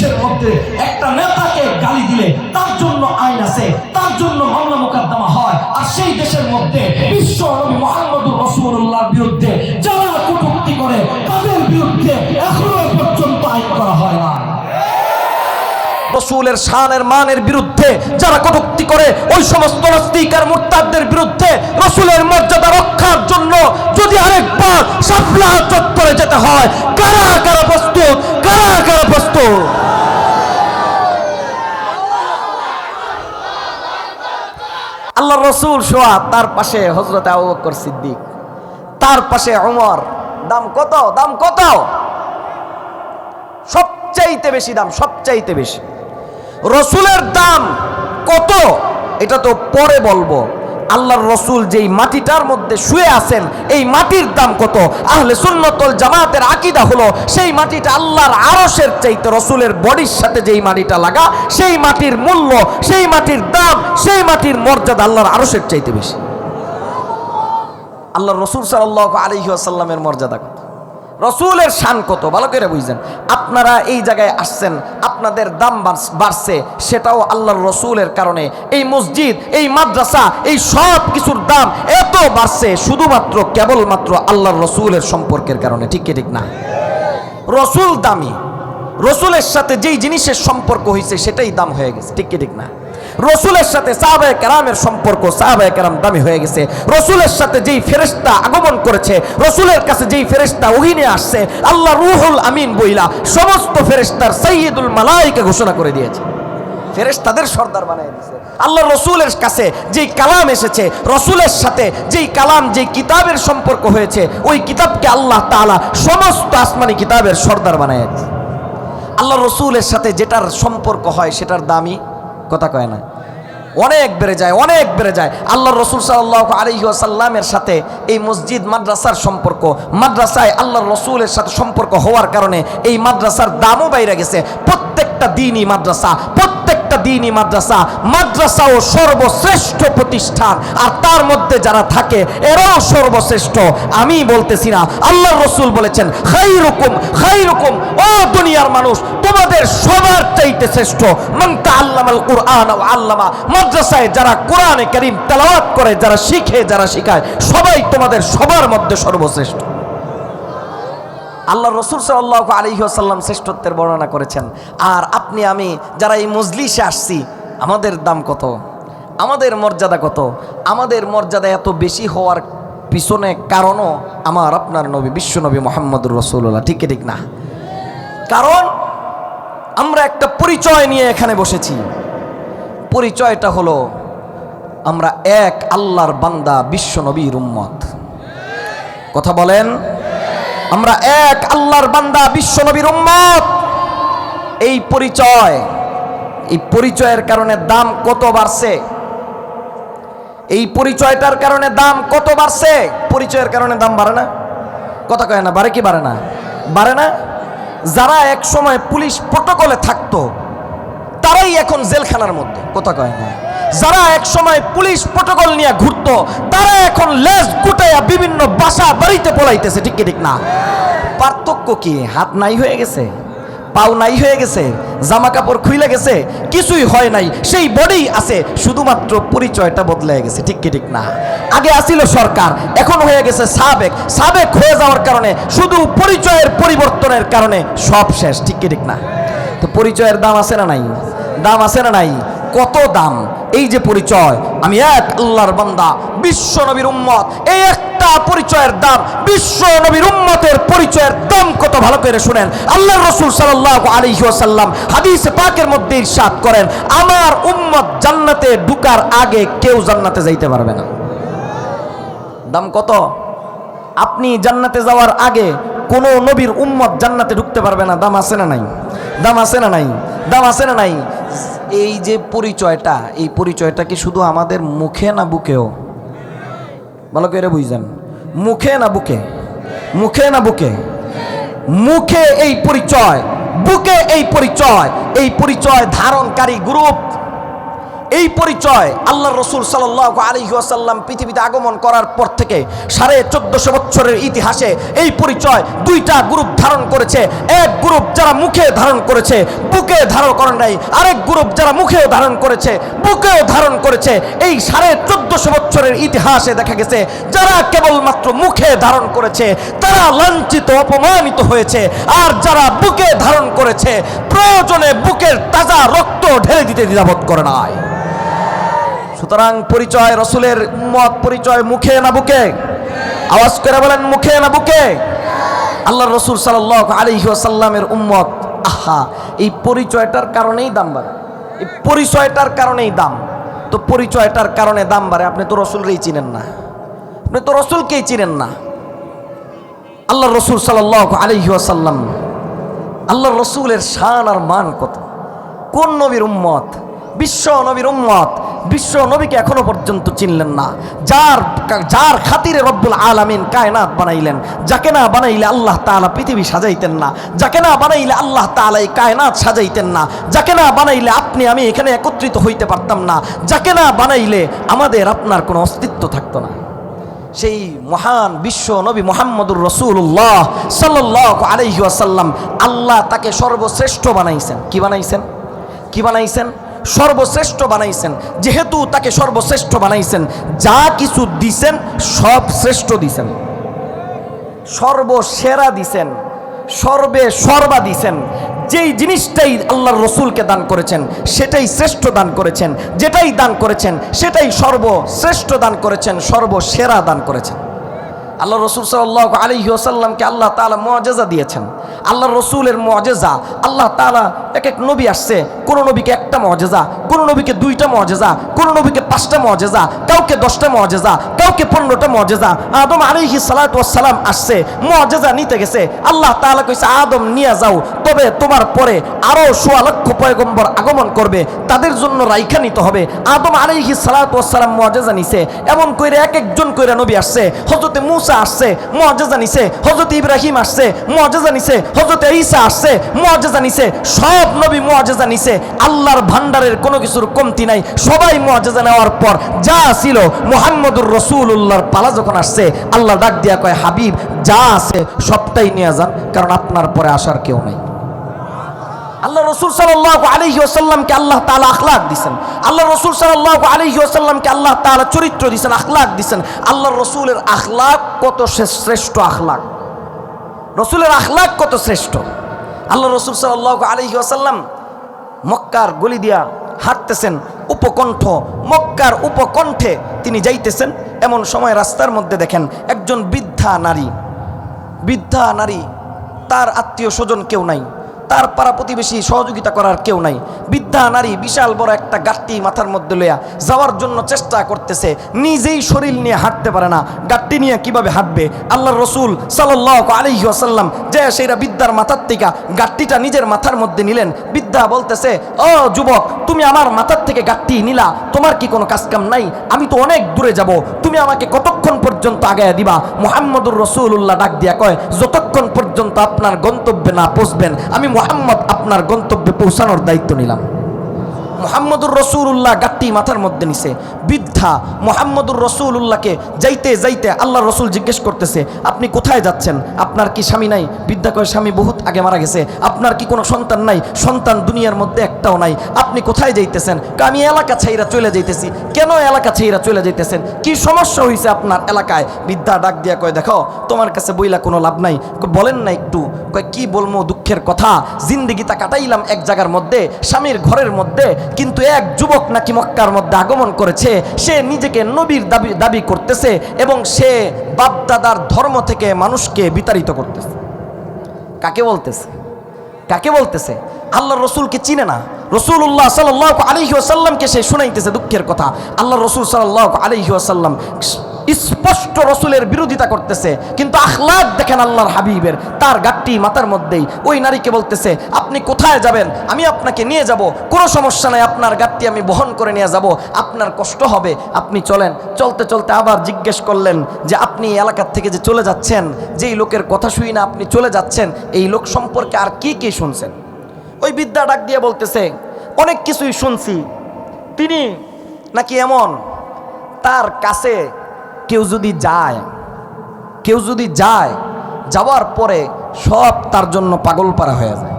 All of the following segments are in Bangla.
দেশের মধ্যে একটা নেতাকে গালি দিলে তার জন্য আইন আছে, তার জন্য মামলা মোকদ্দমা হয়। আর সেই দেশের মধ্যে বিশ্ব নবী মোহাম্মদুর রসুল্লাহর বিরুদ্ধে যারা কটূক্তি করে, তাদের বিরুদ্ধে এখনও পর্যন্ত আইন করা হয় না রসুলের শানের মানের বিরুদ্ধে যারা কটুক্তি করে, ওই সমস্ত নাস্তিকার মুরতাদদের বিরুদ্ধে রসুলের মর্যাদা রক্ষার জন্য যদি আরেকবার সাপলা চত্বরে যেতে হয়, কারা কারা প্রস্তুত? কারা কারা প্রস্তুত? আল্লাহ রসুল সোয়া, তার পাশে হজরত আবু বকর সিদ্দিক, তার পাশে অমর দাম কত? দাম কত? সবচাইতে বেশি দাম, সবচাইতে বেশি। রসুলের দাম কত? এটা তো পরে বলব। আল্লাহর রসুল যেই মাটিটার মধ্যে শুয়ে আছেন, এই মাটির দাম কত? আহলে সুন্নতল জামাতের আকিদা হলো, সেই মাটিটা আল্লাহর আরসের চাইতে রসুলের বডির সাথে যেই মাটিটা লাগা, সেই মাটির মূল্য, সেই মাটির দাম, সেই মাটির মর্যাদা আল্লাহর আরসের চাইতে বেশি। আল্লাহর রসুল সাল্লাহ আলহি আসাল্লামের মর্যাদা কত? রসুলের শান কত? ভালো করে বুঝছেন আপনারা এই জায়গায় আসছেন, আপনাদের দাম বাড়ছে সেটাও আল্লাহর রসুলের কারণে। এই মসজিদ, এই মাদ্রাসা, এই সব কিছুর দাম এত বাড়ছে, শুধুমাত্র, কেবলমাত্র আল্লাহর রসুলের সম্পর্কের কারণে। ঠিক কি, ঠিক না? রসুল দামি। রসুলের সাথে যেই জিনিসের সম্পর্ক হয়েছে সেটাই দাম হয়ে গেছে। ঠিক কি, ঠিক না? রসুলের সাথে সাহাবায়ে কেরামের সম্পর্ক, সাহাবায়ে কেরাম দামি হয়ে গেছে। রসুলের সাথে যেই ফেরেশতা আগমন করেছে, রসুলের কাছে যেই ফেরেশতা ওহিনে আসছে, আল্লাহ রুহুল আমিন বইলা সমস্ত ফেরেশতার সৈয়দুল মালাইকে ঘোষণা করে দিয়েছে। ফেরেশতাদের সর্দার বানিয়ে দিয়েছে। আল্লাহ রসুলের কাছে যেই কালাম এসেছে, রসুলের সাথে যেই কালাম, যেই কিতাবের সম্পর্ক হয়েছে, ওই কিতাবকে আল্লাহ তাআলা সমস্ত আসমানি কিতাবের সর্দার বানিয়ে আল্লাহ রসুলের সাথে যেটার সম্পর্ক হয়, সেটার দামই কথা কয় না। অনেক বেড়ে যায়, অনেক বেড়ে যায়। আল্লাহ রসুল সাল্লাহ আলহিহাসাল্লামের সাথে এই মসজিদ, মাদ্রাসার সম্পর্ক, মাদ্রাসায় আল্লাহ রসুলের সাথে সম্পর্ক হওয়ার কারণে এই মাদ্রাসার দামও বাইরে গেছে। প্রত্যেকটা দিনই মাদ্রাসা প্রত্যেকটা দিনই মাদ্রাসা মাদ্রাসা ও সর্বশ্রেষ্ঠ প্রতিষ্ঠান। আর তার মধ্যে যারা থাকে, এরাও সর্বশ্রেষ্ঠ। আমি বলতেছি না আল্লাহ রসুল বলেছেন খাই রকম খাই রকম ও দুনিয়ার মানুষ, তোমাদের সবার চাইতে শ্রেষ্ঠ। মন্তা আল্লামাল কোরআন ও আল্লামা। মাদ্রাসায় যারা কোরআনে করিম তেলাওয়াত করে, যারা শিখে, যারা শিখায়, সবাই তোমাদের সবার মধ্যে সর্বশ্রেষ্ঠ। আল্লাহ রসুল সাল্লাহ আলহিহাসাল্লাম শ্রেষ্ঠত্বের বর্ণনা করেছেন। আর আপনি, আমি যারা এই মজলিসে আসছি, আমাদের দাম কত? আমাদের মর্যাদা কত? আমাদের মর্যাদা এত বেশি হওয়ার পিছনে কারণও আমার আপনার নবী বিশ্বনবী মোহাম্মদুর রসুল্লাহ ঠিক ঠিক না? কারণ আমরা একটা পরিচয় নিয়ে এখানে বসেছি। পরিচয়টা হলো, আমরা এক আল্লাহর বান্দা, বিশ্ব নবীর উম্মত। কথা বলেন? আমরা এক আল্লাহর বান্দা, বিশ্ব নবীর উম্মত। এই পরিচয়, এই পরিচয়ের কারণে দাম কত বাড়ছে? এই পরিচয়টার কারণে দাম কত বাড়ছে? পরিচয়ের কারণে দাম বাড়ে না। কথা কয় না, বাড়ে কি বাড়ে না? বাড়ে না? যারা এক সময় পুলিশ প্রটোকলে থাকতো তারাই এখন জেলখানার মধ্যে। কথা কয় না। যারা এক সময় পুলিশ প্রটোকল নিয়ে ঘুরতো, তারা এখন লেজ গুটাইয়া বিভিন্ন বাসা বাড়িতে পলাইতেছে, ঠিক ঠিক না? পার্থক্য কি? হাত নাই হয়ে গেছে? পাও নাই হয়ে গেছে? জামা কাপড় খুইলে গেছে? কিছুই হয় নাই। সেই বডি আছে, শুধুমাত্র পরিচয়টা বদলে গেছে, ঠিক কি, ঠিক না? আগে আসিল সরকার, এখন হয়ে গেছে সাবেক। সাবেক হয়ে যাওয়ার কারণে, শুধু পরিচয়ের পরিবর্তনের কারণে সব শেষ, ঠিক ঠিক না? তো পরিচয়ের দাম আছে না নাই? দাম আছে না নাই? কত দাম? এই যে পরিচয়, আমি এক আল্লাহর বান্দা, বিশ্ব নবীর উম্মত। এই একটা পরিচয়ের দাম, বিশ্ব নবীর উম্মতের পরিচয়ের দাম কত ভালো করে শুনেন। আল্লাহ রসুল সাল্লাহ আলাইহি ওয়াসাল্লাম হাদিস পাকের মধ্যে ইরশাদ করেন, আমার উম্মত জান্নাতে ঢুকার আগে কেউ জান্নাতে যাইতে পারবে না। দাম কত? আপনি জান্নাতে যাওয়ার আগে কোনো নবীর উম্মত জান্নাতে ঢুকতে পারবে না। দাম আছে না নাই? দাম আছে না নাই? দাম আছে না নাই? এই যে পরিচয়টা, এই পরিচয়টা কি শুধু আমাদের মুখে না বুকেও? ভালো করে বুঝছেন মুখে না বুকে? মুখে না বুকে? মুখে এই পরিচয়, বুকে এই পরিচয় এই পরিচয় ধারণকারী গ্রুপ এই পরিচয় আল্লাহ রসুল সাল্লাহ আলহি আসাল্লাম পৃথিবীতে আগমন করার পর থেকে সাড়ে চোদ্দশো বছরের ইতিহাসে এই পরিচয় দুইটা গ্রুপ ধারণ করেছে। এক গ্রুপ যারা মুখে ধারণ করেছে, বুকে ধারণ করে নাই। আরেক গ্রুপ যারা মুখেও ধারণ করেছে, বুকেও ধারণ করেছে। এই সাড়ে চোদ্দশো বছরের ইতিহাসে দেখা গেছে, যারা কেবলমাত্র মুখে ধারণ করেছে, তারা লাঞ্ছিত, অপমানিত হয়েছে। আর যারা বুকে ধারণ করেছে, প্রয়োজনে বুকের তাজা রক্ত ঢেলে দিতে দ্বিধাবোধ করে নাই। সুতরাং পরিচয় রসুলের মত, পরিচয় মুখে না বুকে। আওয়াজ করে বলেন, মুখে না বুকে। আল্লাহ রসুল সাল্লাহ আলিহাসাল্লামের উম্মত। আহা, এই পরিচয়টার কারণেই দাম বাড়ে। এই পরিচয়টার কারণেই দাম। তো পরিচয়টার কারণে দাম বাড়ে, আপনি তো রসুলরেই চিনেন না। আপনি তো রসুলকেই চিনেন না। আল্লাহ রসুল সাল্লাহ আলিহাসাল্লাম আল্লাহ রসুলের শান আর মান কত? কোন নবীর উম্মত বিশ্ব নবীর উম্মত, বিশ্ব নবীকে এখনও পর্যন্ত চিনলেন না। যার যার খাতিরে রব্বুল আলামিন কায়নাত বানাইলেন, যাকে না বানাইলে আল্লাহ তাআলা পৃথিবী সাজাইতেন না, যাকে না বানাইলে আল্লাহ তাআলা এই কায়নাত সাজাইতেন না, যাকে না বানাইলে আপনি আমি এখানে একত্রিত হইতে পারতাম না, যাকে না বানাইলে আমাদের আপনার কোনো অস্তিত্ব থাকতো না। সেই মহান বিশ্ব নবী মোহাম্মদুর রসুল্লাহ সাল্লাহ আলহি আসাল্লাম আল্লাহ তাকে সর্বশ্রেষ্ঠ বানাইছেন। কি বানাইছেন? কি বানাইছেন? সর্বশ্রেষ্ঠ বানাইছেন। যেহেতু তাকে সর্বশ্রেষ্ঠ বানাইছেন, যা কিছু দিছেন, সব শ্রেষ্ঠ দিছেন। সর্বসেরা দিছেন, সর্বে সর্বা দিছেন। যেই জিনিসটাই আল্লাহর রসুলকে দান করেছেন, সেটাই শ্রেষ্ঠ দান করেছেন। যেটাই দান করেছেন, সেটাই সর্বশ্রেষ্ঠ দান করেছেন, সর্বসেরা দান করেছেন। আল্লাহ রসুল সাল্লাহ আলী ওসাল্লামকে আল্লাহ তালা মজাজা দিয়েছেন। আল্লাহ রসুলের মজেজা, আল্লাহ তালা এক এক নবী আসছে, কোনো নবীকে একটা মজেজা, কোনো নবীকে দুইটা মজেজা, কোনো নবীকে পাঁচটা মজেজা, কাউকে দশটা মজেজা, কাউকে পনেরোটা মজেজা। আদম আলিহি সালাতাম আসছে, মজেজা নিতে গেছে। আল্লাহ তালা কইছে, আদম, নিয়ে যাও, তবে তোমার পরে আরও সোয়া লক্ষ পয়গম্বর আগমন করবে, তাদের জন্য রাইখা নিতে হবে। আদম আলিহি সালাতাম মজেজা নিছে, এমন করে এক একজন কইরা নবী আসছে হজরতে মুসা আসছে, মজেজা নিছে হজরত ইব্রাহিম আসছে, মজেজা নিছে হজরত ঈসা আসছে মজেজা নিছে, সব নবী মজেজা নিছে, আল্লাহর ভান্ডারের কোনো কিছুর কমতি নাই। সবাই মজেজা নেওয়ার পর যা ছিল মোহাম্মদুর রসুল্লাহর পালা যখন আসছে, আল্লাহ ডাক দিয়া কয়, হাবিব, যা আছে সবটাই নিয়ে যান, কারণ আপনার পরে আসার কেউ নাই। আল্লাহ রসুল সাল্লাহ আলহি আসাল্লামকে আল্লাহ তালা আখলাক দিছেন। আল্লাহ রসুল সাল্লাহ আলহি আসাল্লামকে আল্লাহ তালা চরিত্র দিছেন, আখলাক দিছেন। আল্লাহ রসুলের আখলাক কত শ্রেষ্ঠ আখলাক। রসুলের আখলাক কত শ্রেষ্ঠ। আল্লাহ রসুল সাল্লাহ আলহি আসাল্লাম মক্কার গলি দিয়া হাঁটতেছেন, উপকণ্ঠ, মক্কার উপকণ্ঠে তিনি যাইতেছেন। এমন সময় রাস্তার মধ্যে দেখেন একজন বৃদ্ধা নারী। বৃদ্ধা নারী, তার আত্মীয় স্বজন কেউ নাই। তার পাড়া প্রতিবেশী সহযোগিতা করার কেউ নাই। বৃদ্ধা, নারী, বিশাল বড় একটা গাঠটি মাথার মধ্যে লইয়া যাওয়ার জন্য চেষ্টা করতেছে। নিজেই শরীর নিয়ে হাঁটতে পারে না। গাঠটি নিয়ে কীভাবে হাঁটবে? আল্লাহ রসুল সাল্লাহ আলহি আসাল্লাম যে সেইরা বিদ্যার মাথার থেকে গাঠটিটা নিজের মাথার মধ্যে নিলেন। বিদ্যা বলতেছে, ও যুবক তুমি আমার মাথার থেকে গাঠটি নিলা, তোমার কি কোনো কাজকাম নাই? আমি তো অনেক দূরে যাব। তুমি আমাকে কতক্ষণ পর্যন্ত আগায় দিবা? মোহাম্মদুর রসুল্লাহ ডাক দিয়া কয়, যতক্ষণ পর্যন্ত আপনার গন্তব্যে না পৌঁছবেন, আমি মোহাম্মদ আপনার গন্তব্যে পৌঁছানোর দায়িত্ব নিলাম। মোহাম্মদুর রসুল্লাহ গাট্টি মাথার মধ্যে নিছে। বৃদ্ধা মোহাম্মদুর রসুল্লাহকে যাইতে যাইতে আল্লাহ রসুল জিজ্ঞেস করতেছে, আপনি কোথায় যাচ্ছেন? আপনার কি স্বামী নাই? বৃদ্ধা কয়, স্বামী বহুত আগে মারা গেছে। আপনার কি কোনো সন্তান নাই? সন্তান দুনিয়ার মধ্যে একটাও নাই। আপনি কোথায় যাইতেছেন? আমি এলাকা ছাইরা চলে যাইতেছি। কেন এলাকা ছাইরা চলে যাইতেছেন? কি সমস্যা হয়েছে আপনার এলাকায়? বৃদ্ধা ডাক দিয়া কয়, দেখো, তোমার কাছে বইলা কোনো লাভ নাই। বলেন না একটু। কি বলব দুঃখের কথা? জিন্দিগিটা কাটাইলাম এক জায়গার মধ্যে, স্বামীর ঘরের মধ্যে, কিন্তু এক যুবক নাকি মক্কার মধ্যে আগমন করেছে। সে নিজেকে নবীর দাবি দাবি করতেছে এবং সে বাপদাদার ধর্ম থেকে মানুষকে বিতাড়িত করতেছে। কাকে বলতেছে? কাকে বলতেছে? আল্লাহ রসুলকে চিনে না? রসুল্লাহ সাল্লাহ আলহি সে শুনাইতেছে দুঃখের কথা। আল্লাহ রসুল সাল্লাহ আলহি স্পষ্ট রসুলের বিরোধিতা করতেছে, কিন্তু আখলাক দেখেন আল্লাহর হাবিবের, তার গাট্টি মাথার মধ্যেই। ওই নারীকে বলতেছে, আপনি কোথায় যাবেন? আমি আপনাকে নিয়ে যাব। কোনো সমস্যা নাই, আপনার গাট্টি আমি বহন করে নিয়ে যাব। আপনার কষ্ট হবে। আপনি চলেন। চলতে চলতে আবার জিজ্ঞেস করলেন যে, আপনি এলাকার থেকে যে চলে যাচ্ছেন, যেই লোকের কথা শুই না আপনি চলে যাচ্ছেন, এই লোক সম্পর্কে আর কি কি শুনছেন? ওই বিদ্যা ডাক দিয়ে বলতেছে, অনেক কিছুই শুনছি। তিনি নাকি এমন, তার কাছে কেউ যদি যায়, কেউ যদি যায়, যাওয়ার পরে সব তার জন্য পাগল পারা হয়ে যায়।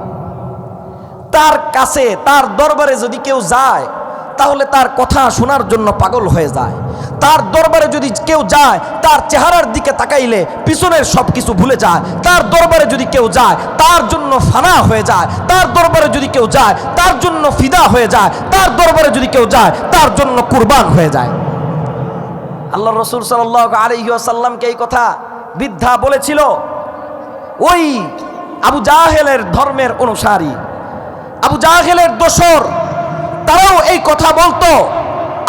তার কাছে, তার দরবারে যদি কেউ যায়, তাহলে তার কথা শোনার জন্য পাগল হয়ে যায়। তার দরবারে যদি কেউ যায়, তার চেহারার দিকে তাকাইলে পিছনের সব কিছু ভুলে যায়। তার দরবারে যদি কেউ যায়, তার জন্য ফানা হয়ে যায়। তার দরবারে যদি কেউ যায়, তার জন্য ফিদা হয়ে যায়। তার দরবারে যদি কেউ যায়, তার জন্য কুরবান হয়ে যায়। আল্লাহ রসুল সাল্লাহ আলহিসাল্লামকে এই কথা বৃদ্ধা বলেছিল। ওই আবু জাহেলের ধর্মের অনুসারী, আবু জাহেলের দোসর তারাও এই কথা বলতো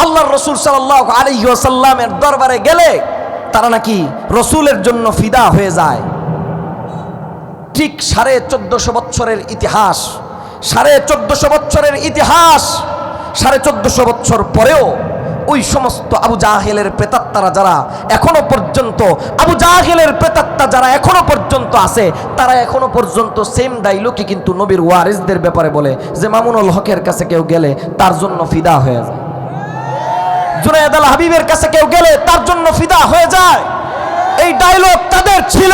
আল্লাহ রসুল সাল্লাহ আলহিসাল্লামের দরবারে গেলে তারা নাকি রসুলের জন্য ফিদা হয়ে যায়। ঠিক সাড়ে চোদ্দশো বৎসরের ইতিহাস, সাড়ে চোদ্দশো বৎসরের ইতিহাস, সাড়ে চোদ্দশো বৎসর পরেও ওই সমস্ত আবু জাহেলের প্রেতাত্মারা যারা এখনও পর্যন্ত, আবু জাহেলের প্রেতাত্মা যারা এখনও পর্যন্ত আছে, তারা এখনও পর্যন্ত সেম ডাইলগই কিন্তু নবীর ওয়ারিসদের ব্যাপারে বলে যে, মামুনুল হকের কাছে কেউ গেলে তার জন্য ফিদা হয়ে যায়। জুনায়দ আল হাবিবের কাছে কেউ গেলে তার জন্য ফিদা হয়ে যায়। এই ডায়লগ তাদের ছিল,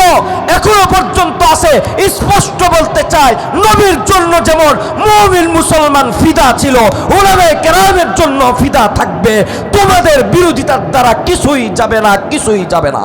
এখনও পর্যন্ত আছে। স্পষ্ট বলতে চাই, নবীর জন্য যেমন মুমিন মুসলমান ফিদা ছিল ওলামে কেরামের জন্য ফিদা থাকবে। তোমাদের বিরোধিতার দ্বারা কিছুই যাবে না, কিছুই যাবে না।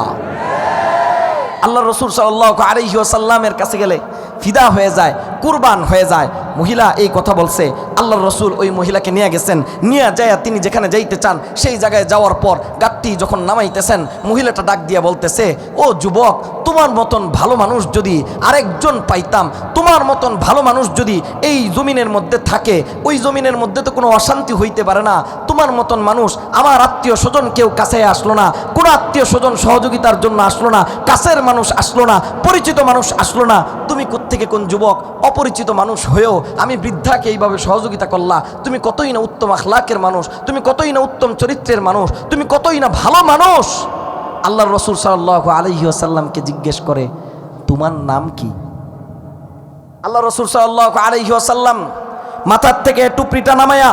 আল্লাহ রসুল সাল্লাহ আলহিউসাল্লামের কাছে গেলে ফিদা হয়ে যায়, কুরবান হয়ে যায়। মহিলা এই কথা বলছে আল্লাহ রসুল ওই মহিলাকে নিয়ে গেছেন, নিয়ে যায় তিনি যেখানে যাইতে চান, সেই জায়গায় যাওয়ার পর গাড়টি যখন নামাইতেছেন, মহিলাটা ডাক দিয়ে বলতেছে, ও যুবক, তোমার মতন ভালো মানুষ যদি আরেকজন পাইতাম, তোমার মতন ভালো মানুষ যদি এই জমিনের মধ্যে থাকে, ওই জমিনের মধ্যে তো কোনো অশান্তি হইতে পারে না। তোমার মতন মানুষ আমার আত্মীয় স্বজন কেউ কাছে আসলো না, কোনো আত্মীয় স্বজন সহযোগিতার জন্য আসলো না, কাছের মানুষ আসলো না, পরিচিত মানুষ আসলো না তুমি কোত্থেকে কোন যুবক অপরিচিত মানুষ হয়েও আমি বৃদ্ধাকে এইভাবে সহযোগিতা করলা? তুমি কতই না উত্তম আখলাকের মানুষ? তুমি কতই না উত্তম চরিত্রের মানুষ? তুমি কতই না ভালো মানুষ? আল্লাহ রসুল সাল্লাহ আলহি আসাল্লামকে জিজ্ঞেস করে, তোমার নাম কি? আল্লাহ রসুল সাল্লাহ আলহি আসাল্লাম মাথার থেকে টুপরিটা নামায়া,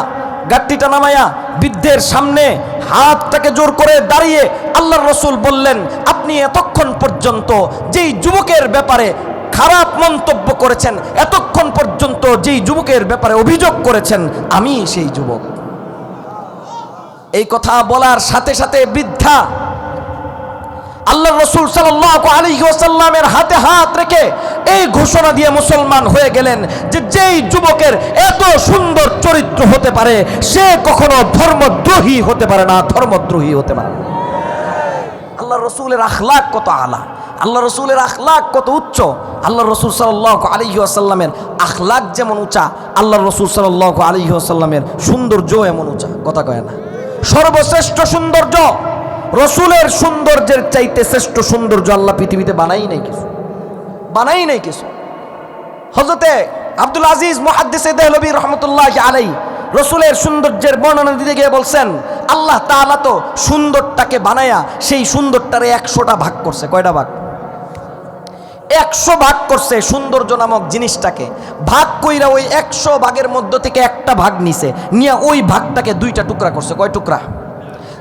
গাট্টিটা নামায়া বৃদ্ধের সামনে হাতটাকে জোর করে দাঁড়িয়ে আল্লাহ রসুল বললেন, আপনি এতক্ষণ পর্যন্ত যেই যুবকের ব্যাপারে খারাপ মন্তব্য করেছেন, এতক্ষণ পর্যন্ত যেই যুবকের ব্যাপারে অভিযোগ করেছেন, আমি সেই যুবক। এই কথা বলার সাথে সাথে বৃদ্ধা আল্লাহ রসুল সাল্লামের হাতে হাত রেখে এই ঘোষণা দিয়ে মুসলমান হয়ে গেলেন যে যেই যুবকের এত সুন্দর চরিত্র হতে পারে, সে কখনো ধর্মদ্রোহী হতে পারে না, ধর্মদ্রোহী হতে পারে না। আল্লাহ রসুলের আখলাক কত আলা। আল্লাহ রসুলের আখলাক কত উচ্চ। আল্লাহ রসুল সাল্লাহ আলহি আসাল্লামের আখলাক যেমন উঁচা, আল্লাহ রসুল সাল্লাহ আলহি আসাল্লামের সৌন্দর্য এমন উঁচা। কথা কয় না। সর্বশ্রেষ্ঠ সৌন্দর্য, রসুলের সৌন্দর্যের চাইতে শ্রেষ্ঠ সৌন্দর্য আল্লাহ পৃথিবীতে বানাই নাই কিছু। বানাই নাই কিছু। হজরতে আব্দুল আজিজ মহাদ্দিসে দেহলবী রহমতুল্লাহ আলাই রসুলের সৌন্দর্যের বর্ণনা দিতে গিয়ে বলছেন, আল্লাহ তাআলা তো সুন্দরটাকে বানায়া সেই সুন্দরটারে একশোটা ভাগ করছে। কয়টা ভাগ? একশো ভাগ করছে সৌন্দর্য নামক জিনিসটাকে। ভাগ কইরা ওই একশো ভাগের মধ্য থেকে একটা ভাগ নিছে। নিয়ে ওই ভাগটাকে দুইটা টুকরা করছে। কয় টুকরা?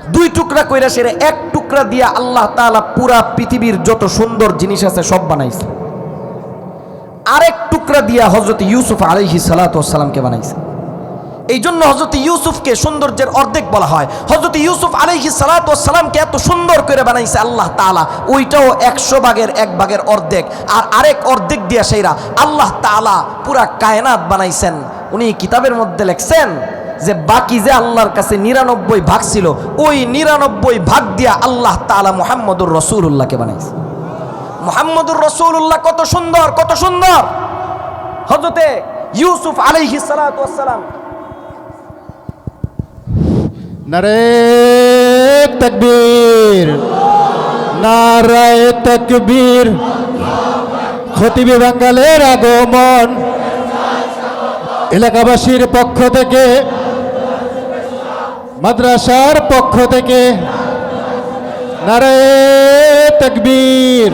দুই টুকরা কইরা সেরে এক টুকরা দিয়ে আল্লাহ তাআলা পুরা পৃথিবীর যত সুন্দর জিনিস আছে সব বানাইছে। আরেক টুকরা দিয়া হজরত ইউসুফ আলহি সালাতামকে বানাইছে। এই জন্য হজরত ইউসুফকে সৌন্দর্যের অর্ধেক বলা হয়। হজরত ইউসুফ আলহি সালাতামকে এত সুন্দর করে বানাইছে আল্লাহ তালা ওইটাও একশো ভাগের এক ভাগের অর্ধেক। আর আরেক অর্ধেক দিয়া সেইরা আল্লাহ তালা পুরা কায়নাত বানাইছেন। উনি কিতাবের মধ্যে লেখছেন যে, বাকি যে আল্লাহর কাছে নিরানব্বই ভাগ ছিল, ওই নিরানব্বই ভাগ দিয়া আল্লাহ তালা মোহাম্মদুর রসুল্লাহকে বানাইছে। মোহাম্মদুর রসুল্লাহ কত সুন্দর কত সুন্দর! হজরতে ইউসুফ আলাইহি সালাম নারে তকবীর, নারায় তকবীর। খতিবি বাঙ্গালের আগমন। এলাকাবাসীর পক্ষ থেকে, মাদ্রাসার পক্ষ থেকে, নারায় তকবীর।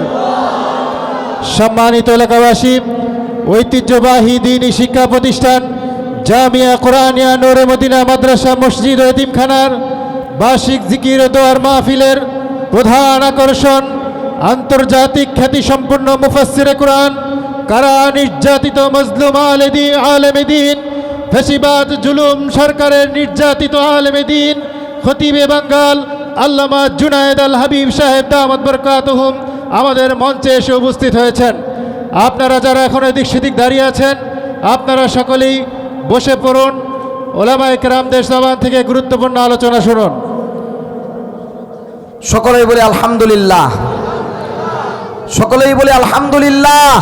সম্মানিত এলাকাবাসী, ঐতিহ্যবাহী দিনী শিক্ষা প্রতিষ্ঠান জামিয়া কোরআনিয়া নোরে মদিনা মাদ্রাসা মসজিদ ও এতিমখানার বার্ষিক জিকির ও দোয়ার মাহফিলের প্রধান আকর্ষণ আন্তর্জাতিক খ্যাতিসম্পন্ন মুফাসসিরে কোরআন, কারা নির্যাতিত মজলুম আলেদি আলেমেদিন ফেসিবাদ, জুলুম, সরকারের নির্যাতিত আলেমেদিন খতিবে বাঙ্গাল, আল্লামা জুনায়েদ আল হাবিব সাহেব দামদ বরকাতহুম আমাদের মঞ্চে এসে উপস্থিত হয়েছেন। আপনারা যারা এখন এদিক সেদিক দাঁড়িয়ে আছেন, আপনারা সকলেই বসে পড়ুন। ওলামায়ে কেরামদের জবান থেকে গুরুত্বপূর্ণ আলোচনা শুনুন। সকলেই বলে আলহামদুলিল্লাহ। সকলেই বলে আলহামদুলিল্লাহ।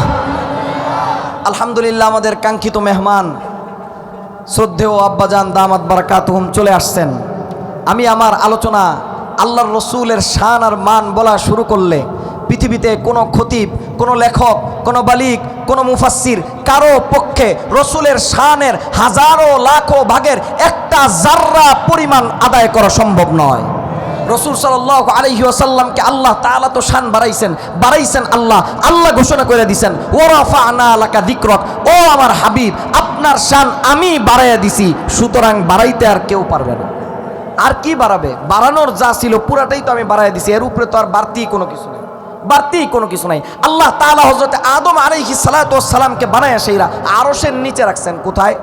আলহামদুলিল্লাহ আমাদের কাঙ্ক্ষিত মেহমান, শ্রদ্ধেয় আব্বাজান দামাত বারাকাতুহুম চলে আসছেন। আমি আমার আলোচনা আল্লাহর রসুলের শান আর মান বলা শুরু করলে পৃথিবীতে কোনো খতিব কোনো লেখক, কোনো বালিক কোনো মুফাসির কারও পক্ষে রসুলের শানের হাজারো, লাখো ভাগের একটা জাররা পরিমাণ আদায় করা সম্ভব নয়। রসুল সাল্লাহ আলহি আসাল্লামকে আল্লাহ তাআলা তো শান বাড়াইছেন বাড়াইছেন আল্লাহ আল্লাহ ঘোষণা করে দিছেন ওরাফা আনা আলাকা দিক্রক ও আমার হাবিব, আপনার শান আমি বাড়াইয়া দিছি, সুতরাং বাড়াইতে আর কেউ পারবে না। আর কি বাড়াবে? বাড়ানোর যা ছিল পুরাটাই তো আমি বাড়াইয়া দিছি, এর উপরে তো আর বাড়তি কোনো কিছু নেই। বাড়তি কোনো কিছু নাই। আল্লাহ তাআলা হজরত আদম আলাইহি সালাতামকে বানায় সেইরা আরশের নিচে রাখছেন। কোথায়?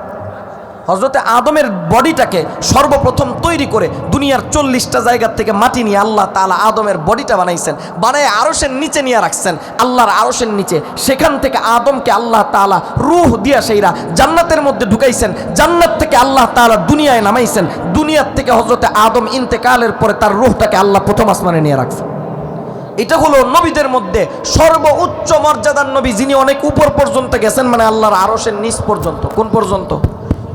হজরতে আদমের বডিটাকে সর্বপ্রথম তৈরি করে দুনিয়ার চল্লিশটা জায়গার থেকে মাটি নিয়ে আল্লাহ তালা আদমের বডিটা বানাইছেন। বানায় আরসের নিচে নিয়ে রাখছেন। আল্লাহর আরসের নিচে। সেখান থেকে আদমকে আল্লাহ তালা রুহ দিয়া সেইরা জান্নাতের মধ্যে ঢুকাইছেন। জান্নাত থেকে আল্লাহ তালা দুনিয়ায় নামাইছেন। দুনিয়ার থেকে হজরতে আদম ইন্তেকালের পরে তার রুহটাকে আল্লাহ প্রথম আসমানে নিয়ে রাখছেন। এটা হলো নবীদের মধ্যে সর্বোচ্চ মর্যাদার নবী যিনি অনেক উপর পর্যন্ত গেছেন মানে আল্লাহর আরসের নিচ পর্যন্ত। কোন পর্যন্ত?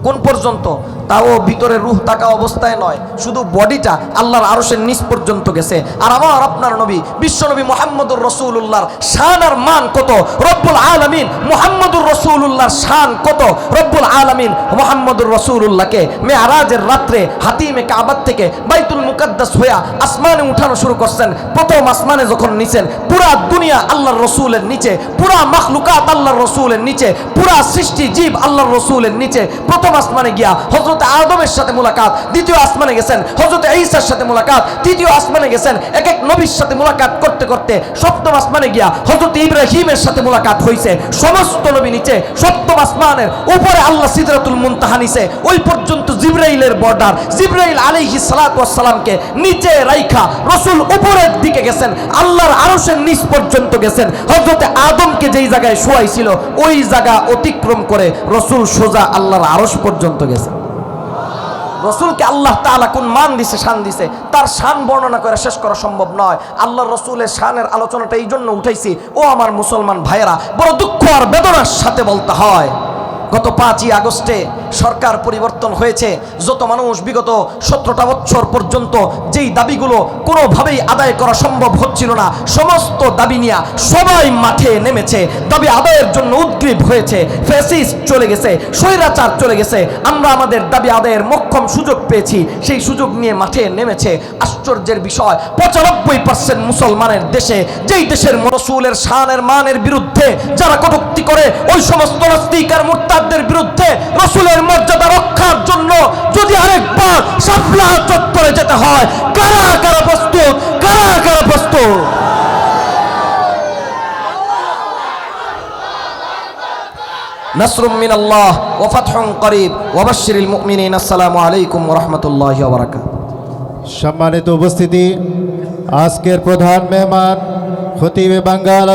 কোন পর্যন্ত? তাও ভিতরে রুহ থাকা অবস্থায় নয়, শুধু বডিটা আল্লাহর আরসের নিচ পর্যন্ত গেছে। আর আমার আপনার নবী বিশ্বনবী মোহাম্মদুর রসুল্লাহর শান আর মান কত? রব্বুল আলমিন মোহাম্মদুর রসুল্লাহর শান কত? রব্বুল আলমিন মোহাম্মদুর রসুল্লাহকে মেয়ারাজের রাত্রে হাতিমে কাবাদ থেকে বাইতুল মুকাদ্দাস হইয়া আসমানে উঠানো শুরু করছেন। প্রথম আসমানে যখন নিছেন, পুরা দুনিয়া আল্লাহর রসুলের নিচে, পুরা মাখলুকাত আল্লাহর রসুলের নিচে, পুরা সৃষ্টি জীব আল্লাহর রসুলের নিচে, প্রথম আসমানে গিয়া হজরত আদমের সাথে মোলাকাত, দ্বিতীয় আসমানে গেছেন হজরত ঈসার সাথে মোলাকাত, তৃতীয় আসমানে গেছেন এক এক নবীর সাথে মোলাকাত করতে করতে সপ্তম আসমানে গিয়া হজরত ইব্রাহিমের সাথে মোলাকাত হইছে। সমস্ত নবী নিচে সপ্তম আসমানের উপরে আল্লাহ সিদরাতুল মুনতাহা নিচে ওই পর্যন্ত জিব্রাইলের বর্ডার, জিব্রাইল আলাইহি সালাতামকে নিচে রাইখা রসুল উপরের দিকে গেছেন, আল্লাহর আরশের নিচ পর্যন্ত গেছেন। হজরতে আদমকে যেই জায়গায় শোয়াইছিল, ওই জায়গা অতিক্রম করে রসুল সোজা আল্লাহর আরশ পর্যন্ত গেছে। রসুলকে আল্লাহ তালা কোন মান দিছে, শান দিছে, তার শান বর্ণনা করে শেষ করা সম্ভব নয়। আল্লাহ রসুলের শানের আলোচনাটা এই জন্য উঠাইছি, ও আমার মুসলমান ভাইয়েরা, বড় দুঃখ আর বেদনার সাথে বলতে হয়। গত পাঁচই আগস্টে সরকার পরিবর্তন হয়েছে। যত মানুষ বিগত সতেরোটা বছর পর্যন্ত যেই দাবিগুলো কোনোভাবেই আদায় করা সম্ভব হচ্ছিল না, সমস্ত দাবি নিয়ে সবাই মাঠে নেমেছে। দাবি আদায়ের জন্য উদ্গ্রীব হয়েছে ফেসিস চলে গেছে, স্বৈরাচার চলে গেছে। আমরা আমাদের দাবি আদায়ের মক্ষম সুযোগ পেয়েছি, সেই সুযোগ নিয়ে মাঠে নেমেছে। আশ্চর্যের বিষয়, পঁচানব্বই পার্সেন্ট মুসলমানের দেশে, যেই দেশের রসুলের শানের মানের বিরুদ্ধে যারা কটুক্তি করে, ওই সমস্ত নাস্তিক আর মোরতাদদের বিরুদ্ধে রসুলের মর্যাদা রক্ষার জন্য যদি আরেকবার সাপলা চত্বরে যেতে হয়, কারা কারা প্রস্তুত? কারা কারা প্রস্তুত? নাসরুম মিন আল্লাহ ওয়াফাতহুম করিব। ওয়াবাশশিরিল মুমিনিন, আসসালামু আলাইকুম ওয়া রাহমাতুল্লাহি ওয়া বারাকাতুহু। সম্মানিত উপস্থিতি, আজকের প্রধান মেহমান, খতিবে বাঙ্গাল